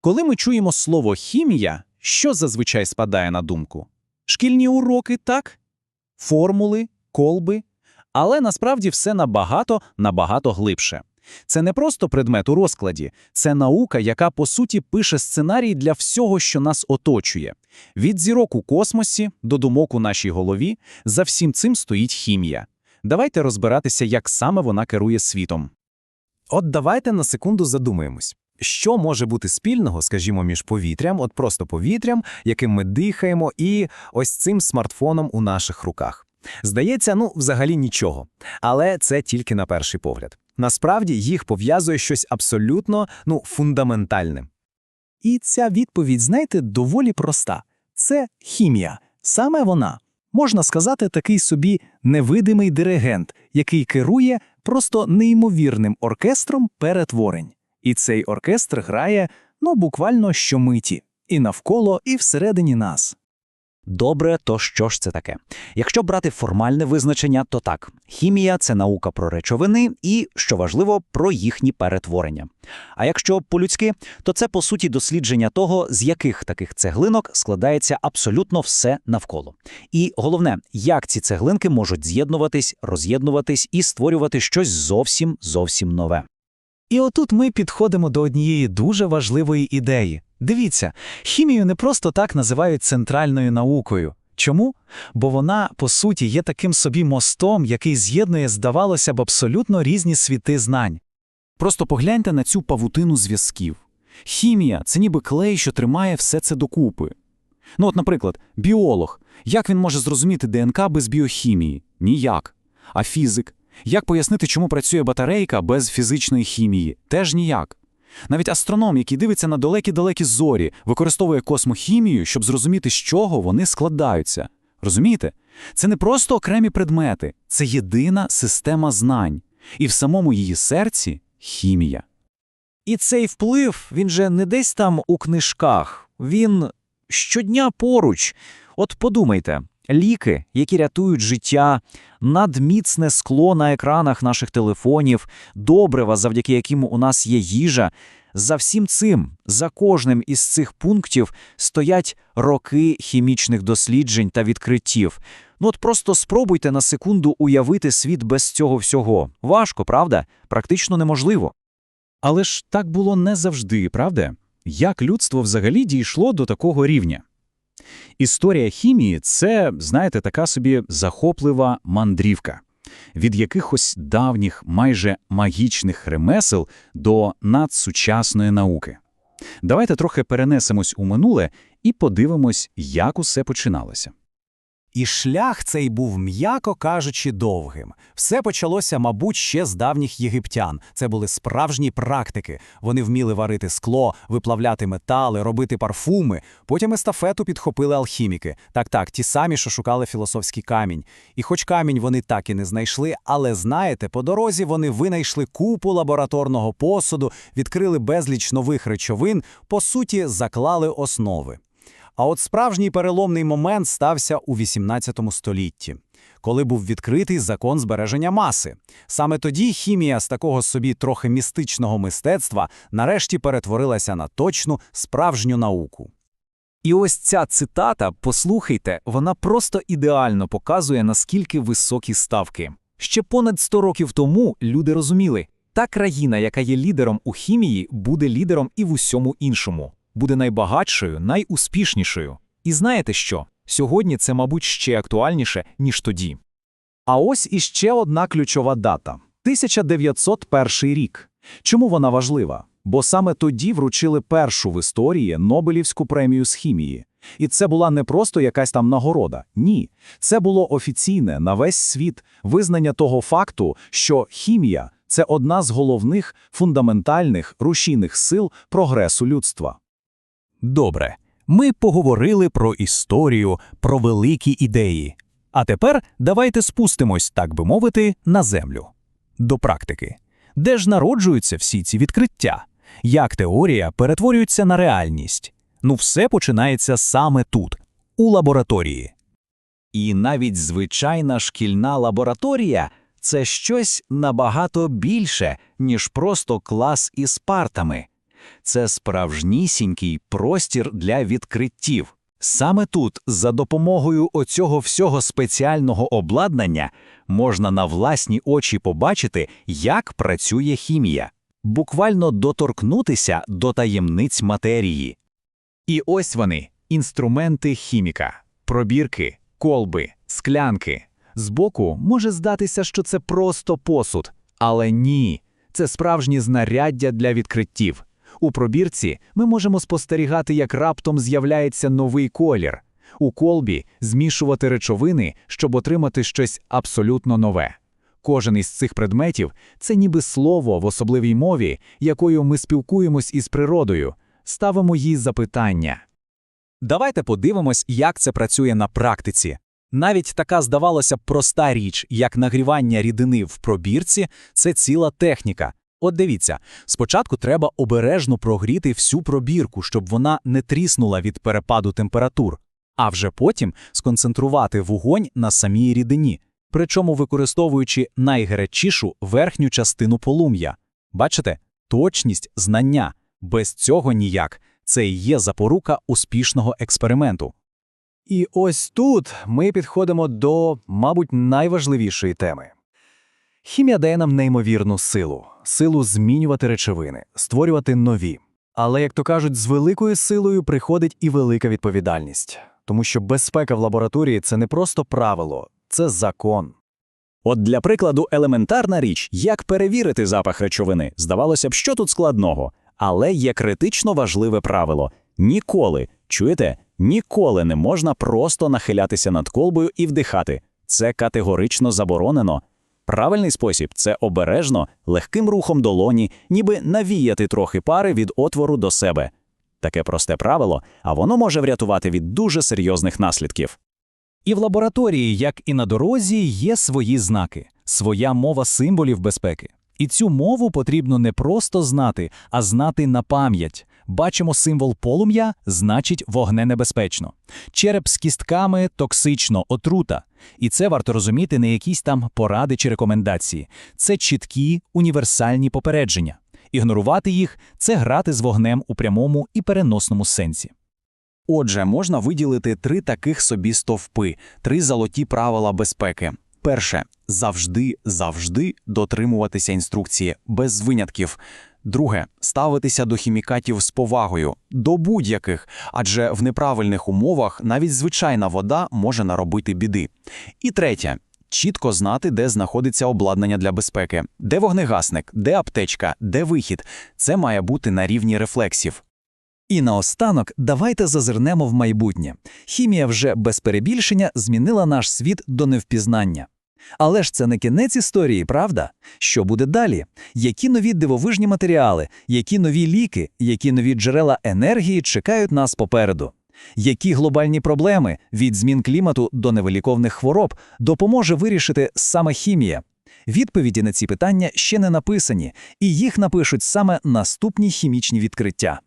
Коли ми чуємо слово хімія, що зазвичай спадає на думку? Шкільні уроки, так? Формули, колби. Але насправді все набагато, набагато глибше. Це не просто предмет у розкладі, це наука, яка по суті пише сценарій для всього, що нас оточує. Від зірок у космосі до думок у нашій голові, за всім цим стоїть хімія. Давайте розбиратися, як саме вона керує світом. От давайте на секунду задумаємось. Що може бути спільного, скажімо, між повітрям, от просто повітрям, яким ми дихаємо, і ось цим смартфоном у наших руках? Здається, ну, взагалі нічого. Але це тільки на перший погляд. Насправді їх пов'язує щось абсолютно ну, фундаментальне. І ця відповідь, знаєте, доволі проста. Це хімія. Саме вона. Можна сказати, такий собі невидимий диригент, який керує просто неймовірним оркестром перетворень. І цей оркестр грає, ну, буквально щомиті. І навколо, і всередині нас. Добре, то що ж це таке? Якщо брати формальне визначення, то так. Хімія – це наука про речовини і, що важливо, про їхні перетворення. А якщо по-людськи, то це, по суті, дослідження того, з яких таких цеглинок складається абсолютно все навколо. І головне, як ці цеглинки можуть з'єднуватись, роз'єднуватись і створювати щось зовсім, зовсім нове. І отут ми підходимо до однієї дуже важливої ідеї. Дивіться, хімію не просто так називають центральною наукою. Чому? Бо вона, по суті, є таким собі мостом, який з'єднує, здавалося б, абсолютно різні світи знань. Просто погляньте на цю павутину зв'язків. Хімія це ніби клей, що тримає все це докупи. Ну, от, наприклад, біолог. Як він може зрозуміти ДНК без біохімії? Ніяк. А фізик? Як пояснити, чому працює батарейка без фізичної хімії? Теж ніяк. Навіть астроном, який дивиться на далекі-далекі зорі, використовує космохімію, щоб зрозуміти, з чого вони складаються. Розумієте? Це не просто окремі предмети, це єдина система знань. І в самому її серці хімія. І цей вплив, він же не десь там у книжках, він щодня поруч. От подумайте, ліки, які рятують життя, надміцне скло на екранах наших телефонів, добрива, завдяки яким у нас є їжа. За всім цим, за кожним із цих пунктів стоять роки хімічних досліджень та відкриттів. Ну от просто спробуйте на секунду уявити світ без цього всього. Важко, правда? Практично неможливо. Але ж так було не завжди, правда? Як людство взагалі дійшло до такого рівня? Історія хімії це, знаєте, така собі захоплива мандрівка. Від якихось давніх, майже магічних ремесел до надсучасної науки. Давайте трохи перенесемось у минуле і подивимось, як усе починалося. І шлях цей був, м'яко кажучи, довгим. Все почалося, мабуть, ще з давніх єгиптян. Це були справжні практики. Вони вміли варити скло, виплавляти метали, робити парфуми. Потім естафету підхопили алхіміки. Так, так, ті самі, що шукали філософський камінь. І хоч камінь вони так і не знайшли, але знаєте, по дорозі вони винайшли купу лабораторного посуду, відкрили безліч нових речовин, по суті, заклали основи. А от справжній переломний момент стався у XVIII столітті, коли був відкритий закон збереження маси. Саме тоді хімія з такого собі трохи містичного мистецтва нарешті перетворилася на точну справжню науку. І ось ця цитата, послухайте, вона просто ідеально показує, наскільки високі ставки. Ще понад 100 років тому люди розуміли, та країна, яка є лідером у хімії, буде лідером і в усьому іншому, буде найбагатшою, найуспішнішою. І знаєте що? Сьогодні це, мабуть, ще актуальніше, ніж тоді. А ось іще одна ключова дата 1901 рік. Чому вона важлива? Бо саме тоді вручили першу в історії Нобелівську премію з хімії. І це була не просто якась там нагорода. Ні, це було офіційне на весь світ визнання того факту, що хімія це одна з головних фундаментальних рушійних сил прогресу людства. Добре, ми поговорили про історію, про великі ідеї. А тепер давайте спустимось, так би мовити, на землю. До практики. Де ж народжуються всі ці відкриття? Як теорія перетворюється на реальність? Ну, все починається саме тут, у лабораторії. І навіть звичайна шкільна лабораторія це щось набагато більше, ніж просто клас із партами. Це справжнісінький простір для відкриттів. Саме тут, за допомогою оцього всього спеціального обладнання, можна на власні очі побачити, як працює хімія, буквально доторкнутися до таємниць матерії. І ось вони інструменти хіміка, пробірки, колби, склянки. Збоку може здатися, що це просто посуд, але ні, це справжні знаряддя для відкриттів. У пробірці ми можемо спостерігати, як раптом з'являється новий колір. У колбі змішувати речовини, щоб отримати щось абсолютно нове. Кожен із цих предметів це ніби слово в особливій мові, якою ми спілкуємось із природою, ставимо їй запитання. Давайте подивимось, як це працює на практиці. Навіть така, здавалося проста річ, як нагрівання рідини в пробірці, це ціла техніка. От дивіться, спочатку треба обережно прогріти всю пробірку, щоб вона не тріснула від перепаду температур, а вже потім сконцентрувати вогонь на самій рідині, причому використовуючи найгарячішу верхню частину полум'я. Бачите? Точність, знання. Без цього ніяк. Це і є запорука успішного експерименту. І ось тут ми підходимо до, мабуть, найважливішої теми. Хімія дає нам неймовірну силу, силу змінювати речовини, створювати нові. Але, як то кажуть, з великою силою приходить і велика відповідальність, тому що безпека в лабораторії це не просто правило, це закон. От для прикладу, елементарна річ, як перевірити запах речовини. Здавалося б, що тут складного, але є критично важливе правило: ніколи, чуєте, ніколи не можна просто нахилятися над колбою і вдихати. Це категорично заборонено. Правильний спосіб це обережно, легким рухом долоні, ніби навіяти трохи пари від отвору до себе. Таке просте правило, а воно може врятувати від дуже серйозних наслідків. І в лабораторії, як і на дорозі, є свої знаки, своя мова символів безпеки. І цю мову потрібно не просто знати, а знати на пам'ять. Бачимо символ полум'я, значить вогненебезпечно. Череп з кістками токсично, отрута. І це варто розуміти не якісь там поради чи рекомендації. Це чіткі універсальні попередження. Ігнорувати їх це грати з вогнем у прямому і переносному сенсі. Отже, можна виділити три таких собі стовпи, три золоті правила безпеки. Перше завжди, завжди дотримуватися інструкції без винятків. Друге ставитися до хімікатів з повагою, до будь-яких, адже в неправильних умовах навіть звичайна вода може наробити біди. І третє чітко знати, де знаходиться обладнання для безпеки, де вогнегасник, де аптечка, де вихід. Це має бути на рівні рефлексів. І наостанок давайте зазирнемо в майбутнє. Хімія вже без перебільшення змінила наш світ до невпізнання. Але ж це не кінець історії, правда? Що буде далі? Які нові дивовижні матеріали, які нові ліки, які нові джерела енергії чекають нас попереду? Які глобальні проблеми від змін клімату до невиліковних хвороб допоможе вирішити саме хімія? Відповіді на ці питання ще не написані, і їх напишуть саме наступні хімічні відкриття.